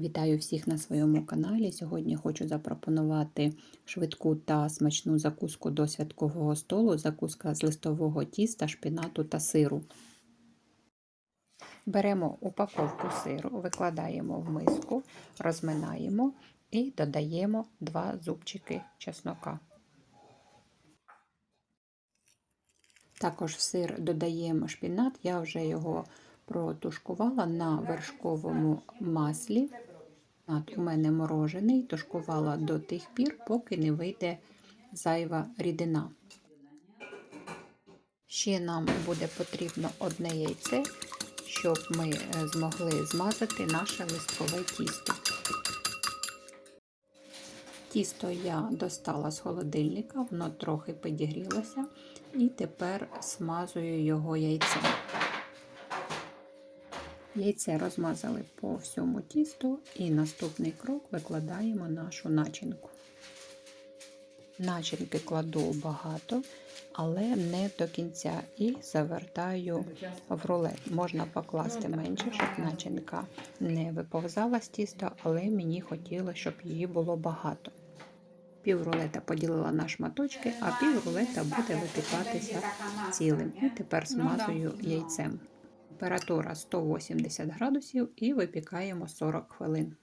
Вітаю всіх на своєму каналі. Сьогодні хочу запропонувати швидку та смачну закуску до святкового столу. Закуска з листового тіста, шпинату та сиру. Беремо упаковку сиру, викладаємо в миску, розминаємо і додаємо 2 зубчики чеснока. Також в сир додаємо шпінат, я вже його протушкувала на вершковому маслі. От, у мене морожений, тушкувала до тих пір, поки не вийде зайва рідина. Ще нам буде потрібно одне яйце, щоб ми змогли змазати наше листкове тісто. Тісто я достала з холодильника, воно трохи підігрілося, і тепер смазую його яйцем. Яйце розмазали по всьому тісту, і наступний крок викладаємо нашу начинку. Начинки кладу багато, але не до кінця, і завертаю в рулет. Можна покласти менше, щоб начинка не виповзала з тіста, але мені хотілося, щоб її було багато. Пів рулета поділила на шматочки, а пів рулета буде випікатися цілим. І тепер смазую яйцем. Температура 180 градусів і випікаємо 40 хвилин.